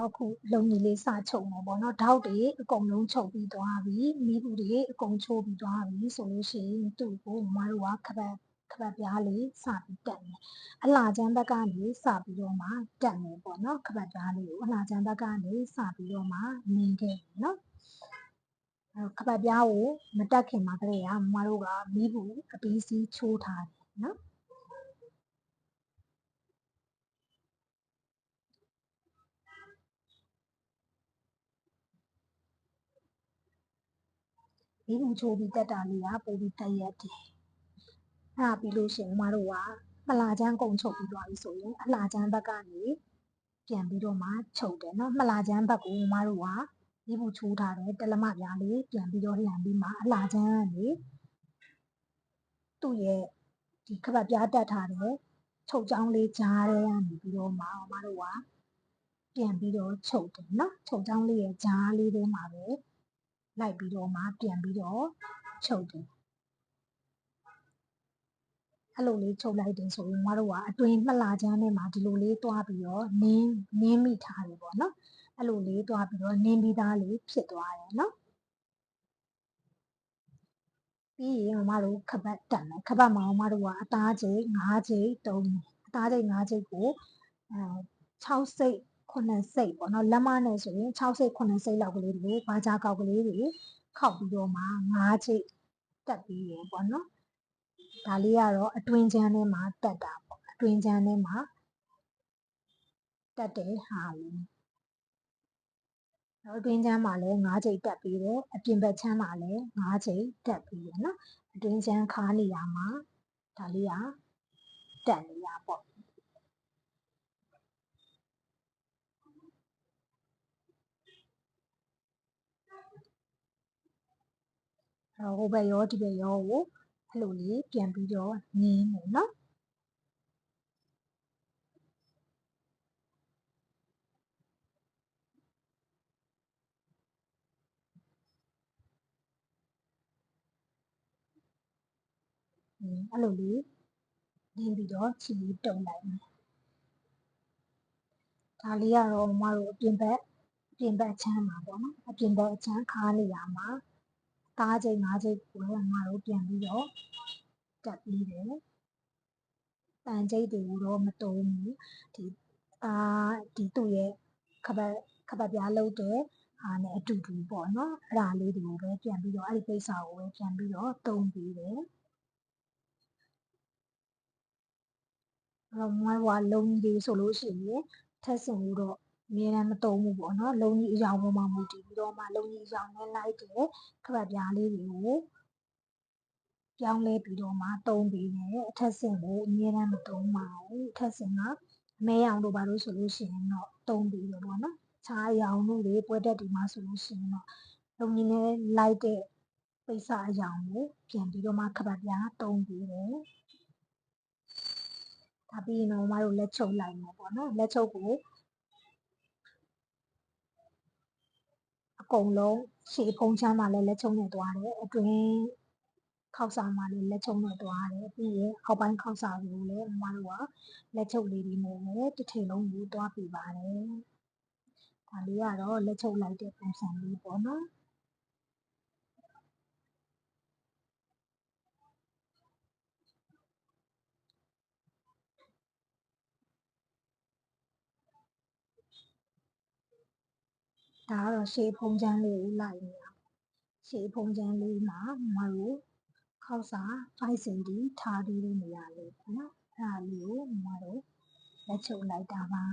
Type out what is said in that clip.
အခုလုံကြီးလေးစချုပ်မယ်ပေါ့နော်ဓာတ်တွေအကုန်လုံးချုပ်ပြီးသွားပြီမိဘူးတွေအကုန်ချိုးပြီးသွားပြီဆိုလို့ရှိရင်သူ့ကိုမမတို့ကခပတ်ခပတ်ပြားလေးစပြီးတက်မယ်အလှချမ်းဘက်ကနေစပြီးတော့မှတက်မယ်ပေါ့နော်ခပတ်ပြားလေးကိုအလှချမ်းဘက်ကနေစပြီးတော့မှနင်းခဲ့မယ်နော်အဲခပတ်ပြားကိုမတက်ခင်မှာတည်းကမမတို့ကမိဘူးအပီးစီးချိုးထားတယ်နော် မိဘူးချိုးပြီးတက်တာလေးကပိုပြီးတက်ရက်တယ်။အဲ့ဒါပြီးလို့ရှရင်မတို့ကမလာချမ်းကုံချုပ်ပြီးသွားပြီဆိုရင်အလာချမ်းဘက်ကနေပြန်ပြီးတော့မှချုပ်တယ်နော်။မလာချမ်းဘက်ကိုမတို့ကမိဘူးချိုးထားတယ်တလမပြားလေးပြန်ပြီးတော့လှန်ပြီးမှအလာချမ်းကနေသူ့ရဲ့ဒီခပတ်ပြားတက်ထားတဲ့ချုပ်ချောင်းလေးကြားထဲကနေပြီးတော့မှမတို့ကပြန်ပြီးတော့ချုပ်တယ်နော်။ချုပ်ချောင်းလေးရဲ့ကြားလေးထဲမှာပဲ လိုက်ပြီးတော့မှပြန်ပြီးတော့ချုပ်တယ်အဲ့လိုလေးချုပ်လိုက်တယ်ဆိုရင်မတို့ကအတွင်းမှတ်လာချမ်းထဲမှာဒီလိုလေးတွားပြီးတော့နင်းနင်းမိထားတယ်ပေါ့နော်အဲ့လိုလေးတွားပြီးတော့နင်းပြီးသားလေးဖြစ်သွားတယ်နော်ပြီးရင်မတို့ခပတ်တက်မယ်ခပတ်မှာမတို့ကအသားကျိတ်၅ကျိတ်တုံးတယ်အသားကျိတ်၅ကျိတ်ကိုအဲ6စိတ် 9စိတ်ပေါ့နော်လက်မနဲ့ဆိုရင်6စိတ်9စိတ်လောက်ကလေးတွေဘာကြာကောက်ကလေးတွေခောက်ပြီးတော့မှ5ချိတ်တက်ပြီးရပေါ့နော်ဒါလေးကတော့အတွင်းချမ်းထဲမှာတက်တာပေါ့အတွင်းချမ်းထဲမှာတက်တဲ့ဟာလေးတော့အတွင်းချမ်းမှာလည်း5ချိတ်တက်ပြီးတယ်အပြင်ဘက်ချမ်းမှာလည်း5ချိတ်တက်ပြီးတယ်နော်အတွင်းချမ်းခါနေရမှာဒါလေးကတက်နေရပေါ့ ဟိုဘက်ရောဒီဘက်ရောကိုအဲ့လိုလေးပြန်ပြီးတော့နင်းမယ်နော်အဲ့လိုလေးနင်းပြီးတော့ချီတုံလိုက်မယ်ဒါလေးကတော့မမတို့အပြင်ဘက်အပြင်ဘက်ချမ်းမှာပေါ့နော်အပြင်ဘက်အချမ်းခါနေရမှာ ကားချိန်၅ချိန်ကိုလည်းမမတို့ပြန်ပြီးတော့တက်ပြီးတယ်တန်ကျိတ်တွေကိုတော့မတုံးဘူးဒီအာဒီသူ့ရဲ့ခပတ်ခပတ်ပြားလုံးတဲ့အာနဲ့အတူတူပေါ့နော်အဲ့ဒါလေးတွေကိုပဲပြန်ပြီးတော့အဲ့ဒီကိစ္စကိုပဲပြန်ပြီးတော့တုံးပြီးတယ်အဲ့တော့မွေးဝါလုံးကြီးတွေဆိုလို့ရှိရင်ထက်စင်လို့တော့ အများအားမတုံးဘူးပေါ့နော်လုံးကြီးအယောင်ပေါ်မှာမူတည်ပြီးတော့မှလုံးကြီးအယောင်နဲ့လိုက်တယ်ခပတ်ပြားလေးတွေကိုပြောင်းလဲပြီးတော့မှတုံးပြီးတယ်အထက်စင်ကိုအများအားမတုံးပါဘူးအထက်စင်ကအမဲရောင်တို့ဘာလို့ဆိုလို့ရှိရင်တော့တုံးပြီးတော့ပေါ့နော်ခြားရောင်တို့တွေပွဲတက်ဒီမှာဆိုလို့ရှိရင်တော့လုံးကြီးနဲ့လိုက်တဲ့ပိတ်စအယောင်ကိုပြန်ပြီးတော့မှခပတ်ပြားတုံးပြီးတယ်ဒါပြီးရင်တော့မတို့လက်ချုပ်လိုက်မယ်ပေါ့နော်လက်ချုပ်ကိုအ ကုန်လုံးရှေ့ဖုံးချမ်းမှာလည်းလက်ချုပ်နဲ့တွားတယ်အတွင်းခောက်စာမှာလည်းလက်ချုပ်နဲ့တွားတယ်ပြီးရင်အောက်ပိုင်းခောက်စာကိုလည်းမမတို့ကလက်ချုပ်လေးတွေနဲ့လည်းတစ်ထည်လုံးကိုတွားပြပါတယ်ဒါလေးကတော့လက်ချုပ်လိုက်တဲ့ပုံစံလေးပေါ့နော် ဒါကတော့ရှေးဖုံးချမ်းလေးကိုလိုက်နေတာရှေးဖုံးချမ်းလေးမှာမတို့ခောက်စာ5စင်တီထားပြီးတဲ့နေရာလေးပေါ့နော်အဲ့ဒါလေးကိုမတို့လက်ချုပ်လိုက်တာပါ